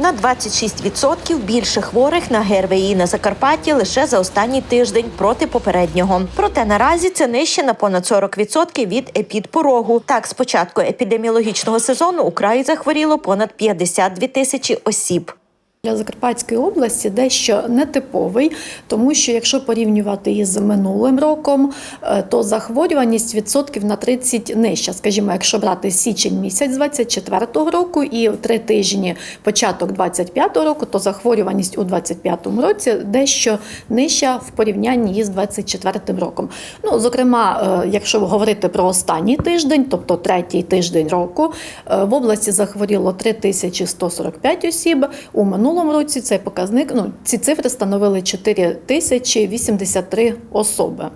На 26% більше хворих на ГРВІ на Закарпатті лише за останній тиждень проти попереднього. Проте наразі це нижче на понад 40% від епідпорогу. Так, з початку епідеміологічного сезону у краї захворіло понад 52 тисячі осіб. Для Закарпатської області дещо нетиповий, тому що якщо порівнювати із минулим роком, е, то захворюваність відсотків на 30 нижча. Скажімо, якщо брати січень місяць 24-го року і три тижні початок 25-го року, то захворюваність у 25-му році дещо нижча в порівнянні із 24-м роком. Ну, зокрема, е, якщо говорити про останній тиждень, тобто третій тиждень року, е, в області захворіло 3145 осіб. У минулому році цей показник, ну ці цифри становили 4083 особи.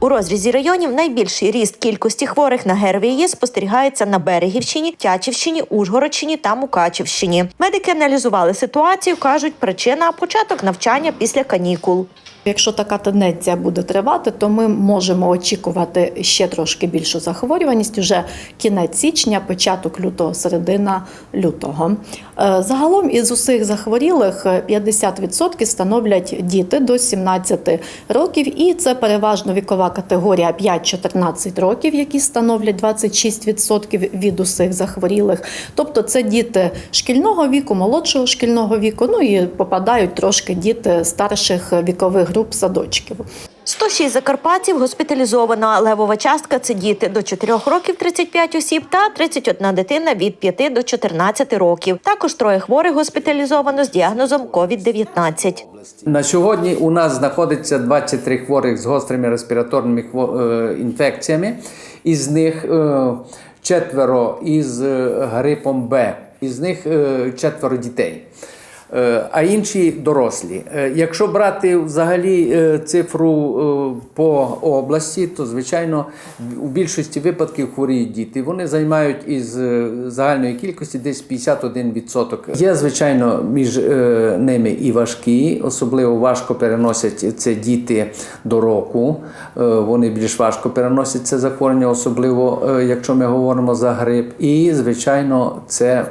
У розрізі районів найбільший ріст кількості хворих на ГРВІ спостерігається на Берегівщині, Тячівщині, Ужгородщині та Мукачівщині. Медики аналізували ситуацію, кажуть, причина початок навчання після канікул. Якщо така тенденція буде тривати, то ми можемо очікувати ще трошки більшу захворюваність уже кінець січня, початок лютого, середина лютого. Е, Загалом із усіх захворілих е, 50% становлять діти до 17 років, і це переважно вікова категорія 5-14 років, які становлять 26% від усіх захворілих. Тобто це діти шкільного віку, молодшого шкільного віку, ну і попадають трошки діти старших вікових груп садочків. 106 закарпатців госпіталізовано. Левова частка це діти до 4 років 35 осіб та 31 дитина від 5 до 14 років. Також троє хворих госпіталізовано з діагнозом COVID-19. На сьогодні у нас знаходиться 23 хворих з гострими респіраторними е, інфекціями. Із них е, четверо із е, грипом Б, із них четверо дітей. Е, А інші дорослі. Е, Якщо брати взагалі е, цифру по області, то звичайно у більшості випадків хворіють діти. Вони займають із загальної кількості десь 51%. Є, звичайно, між ними і важкі, особливо важко переносять це діти до року. Вони більш важко переносять це захворювання, особливо якщо ми говоримо за грип. І, звичайно, це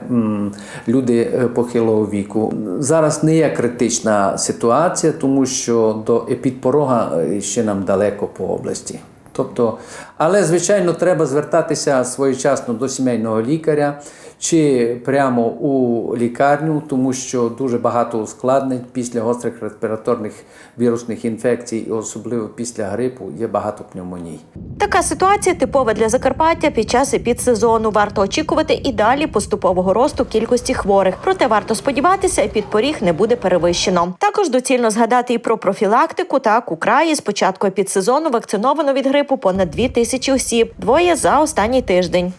люди похилого віку. Зараз не є критична ситуація, тому що до епідпорога е, ще нам далеко по області. Тобто, але звичайно, треба звертатися своєчасно до сімейного лікаря чи прямо у лікарню, тому що дуже багато ускладнень після гострих респіраторних вірусних інфекцій, і особливо після грипу, є багато пневмоній. Така ситуація типова для Закарпаття під час епідсезону. Варто очікувати і далі поступового росту кількості хворих. Проте варто сподіватися, епідпоріг не буде перевищено. Також доцільно згадати і про профілактику. Так у краї з початку епідсезону вакциновано від грипу понад 2 тисячі осіб, двоє за останній тиждень.